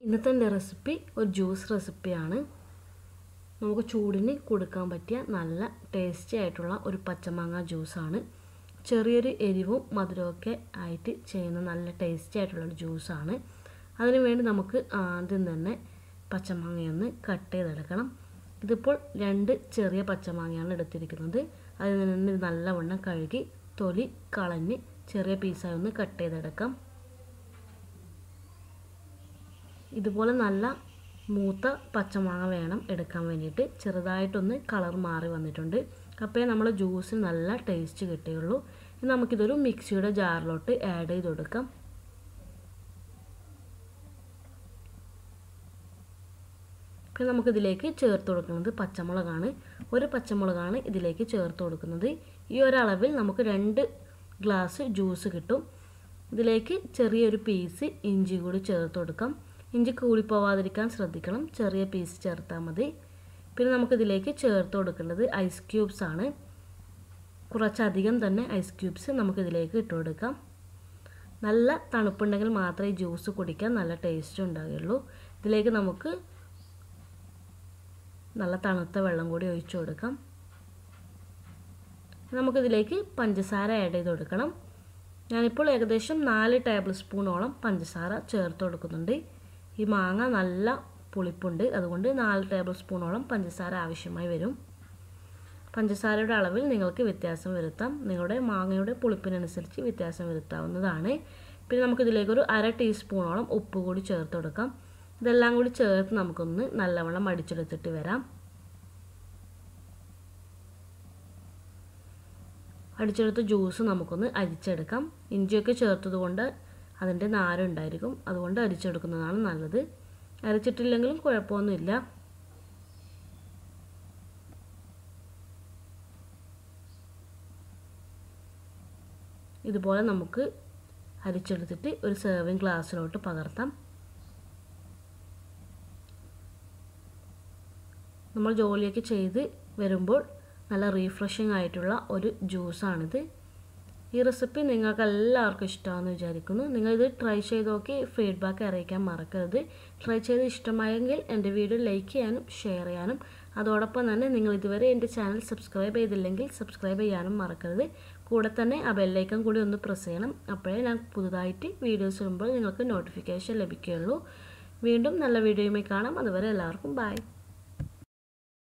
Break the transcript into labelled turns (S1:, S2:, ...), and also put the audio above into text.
S1: ഇന്നത്തെ എന്റെ റെസിപ്പി ഒരു ജ്യൂസ് റെസിപ്പിയാണ്. നമുക്ക് ചൂടിന് കൊടുക്കാൻ പറ്റിയ നല്ല ടേസ്റ്റി ആയിട്ടുള്ള ഒരു പച്ചമാങ്ങ ജ്യൂസാണ്. ചെറിയൊരു എരിവും മധുരമൊക്കെ ആയിട്ട് ചെയ്യുന്ന നല്ല ടേസ്റ്റി ആയിട്ടുള്ള ഒരു ജ്യൂസാണ്. അതിനു വേണ്ടി നമുക്ക് ആദ്യം തന്നെ പച്ചമാങ്ങയൊന്ന് കട്ട് ചെയ്തെടുക്കണം. ഇതിപ്പോൾ രണ്ട് ചെറിയ പച്ചമാങ്ങയാണ് എടുത്തിരിക്കുന്നത്. അതിൽ നിന്ന് നല്ലവണ്ണം കഴുകി തൊലി കളഞ്ഞ് ചെറിയ പീസായി ഒന്ന് കട്ട് ചെയ്തെടുക്കാം. ഇതുപോലെ നല്ല മൂത്ത പച്ചമാങ്ങ വേണം എടുക്കാൻ വേണ്ടിയിട്ട്. ചെറുതായിട്ടൊന്ന് കളർ മാറി വന്നിട്ടുണ്ട്. അപ്പോൾ നമ്മൾ ജ്യൂസ് നല്ല ടേസ്റ്റ് കിട്ടുകയുള്ളൂ ഇനി നമുക്കിതൊരു മിക്സിയുടെ ജാറിലോട്ട് ആഡ് ചെയ്ത് കൊടുക്കാം. പിന്നെ നമുക്കിതിലേക്ക് ചേർത്ത് കൊടുക്കുന്നത് പച്ചമുളകാണ്. ഒരു പച്ചമുളകാണ് ഇതിലേക്ക് ചേർത്ത് കൊടുക്കുന്നത്. ഈ ഒരളവിൽ നമുക്ക് രണ്ട് ഗ്ലാസ് ജ്യൂസ് കിട്ടും. ഇതിലേക്ക് ചെറിയൊരു പീസ് ഇഞ്ചി കൂടി ചേർത്ത് കൊടുക്കാം. ഇഞ്ചി കൂടിപ്പോവാതിരിക്കാൻ ശ്രദ്ധിക്കണം. ചെറിയ പീസ് ചേർത്താൽ മതി. പിന്നെ നമുക്കിതിലേക്ക് ചേർത്ത് കൊടുക്കേണ്ടത് ഐസ് ക്യൂബ്സ് ആണ്. കുറച്ചധികം തന്നെ ഐസ് ക്യൂബ്സ് നമുക്കിതിലേക്ക് ഇട്ട് കൊടുക്കാം. നല്ല തണുപ്പുണ്ടെങ്കിൽ മാത്രമേ ജ്യൂസ് കുടിക്കാൻ നല്ല ടേസ്റ്റ് ഉണ്ടാകുള്ളൂ ഇതിലേക്ക് നമുക്ക് നല്ല തണുത്ത വെള്ളം കൂടി ഒഴിച്ചു കൊടുക്കാം. നമുക്കിതിലേക്ക് പഞ്ചസാര ആഡ് ചെയ്ത് കൊടുക്കണം. ഞാനിപ്പോൾ ഏകദേശം നാല് ടേബിൾ സ്പൂണോളം പഞ്ചസാര ചേർത്ത് കൊടുക്കുന്നുണ്ട്. ഈ മാങ്ങ നല്ല പുളിപ്പുണ്ട്. അതുകൊണ്ട് നാല് ടേബിൾ സ്പൂണോളം പഞ്ചസാര ആവശ്യമായി വരും. പഞ്ചസാരയുടെ അളവിൽ നിങ്ങൾക്ക് വ്യത്യാസം വരുത്താം. നിങ്ങളുടെ മാങ്ങയുടെ പുളിപ്പിനനുസരിച്ച് വ്യത്യാസം വരുത്താവുന്നതാണ്. പിന്നെ നമുക്കിതിലേക്കൊരു അര ടീസ്പൂണോളം ഉപ്പ് കൂടി ചേർത്ത് കൊടുക്കാം. ഇതെല്ലാം കൂടി ചേർത്ത് നമുക്കൊന്ന് നല്ലവണ്ണം അടിച്ചെടുത്തിട്ട് വരാം. അടിച്ചെടുത്ത ജ്യൂസ് നമുക്കൊന്ന് അരിച്ചെടുക്കാം. ഇഞ്ചിയൊക്കെ ചേർത്തത് കൊണ്ട് അതിന്റെ നാരുണ്ടായിരിക്കും. അതുകൊണ്ട് അരിച്ചെടുക്കുന്നതാണ് നല്ലത്. അരച്ചിട്ടില്ലെങ്കിലും കുഴപ്പമൊന്നുമില്ല. ഇതുപോലെ നമുക്ക് അരിച്ചെടുത്തിട്ട് ഒരു സെർവിങ് ഗ്ലാസ്സിലോട്ട് പകർത്താം. നമ്മൾ ജോലിയൊക്കെ ചെയ്ത് വരുമ്പോൾ നല്ല റീഫ്രഷിംഗ് ആയിട്ടുള്ള ഒരു ജ്യൂസാണിത് ഈ റെസിപ്പി നിങ്ങൾക്ക് എല്ലാവർക്കും ഇഷ്ടമാണെന്ന് വിചാരിക്കുന്നു. നിങ്ങളിത് ട്രൈ ചെയ്ത് നോക്കി ഫീഡ്ബാക്ക് അറിയിക്കാൻ മറക്കരുത്. ട്രൈ ചെയ്ത് ഇഷ്ടമായെങ്കിൽ എന്റെ വീഡിയോ ലൈക്ക് ചെയ്യാനും ഷെയർ ചെയ്യാനും അതോടൊപ്പം തന്നെ നിങ്ങൾ ഇതുവരെ എന്റെ ചാനൽ സബ്സ്ക്രൈബ് ചെയ്തില്ലെങ്കിൽ സബ്സ്ക്രൈബ് ചെയ്യാനും മറക്കരുത്. കൂടെ തന്നെ ആ ബെല്ലൈക്കൺ കൂടി ഒന്ന് പ്രസ് ചെയ്യണം. അപ്പോഴേ ഞാൻ പുതുതായിട്ട് വീഡിയോസ് ഇടുമ്പോൾ നിങ്ങൾക്ക് നോട്ടിഫിക്കേഷൻ ലഭിക്കുകയുള്ളൂ. വീണ്ടും നല്ല വീഡിയോയുമായി കാണാം. അതുവരെ എല്ലാവർക്കും ബൈ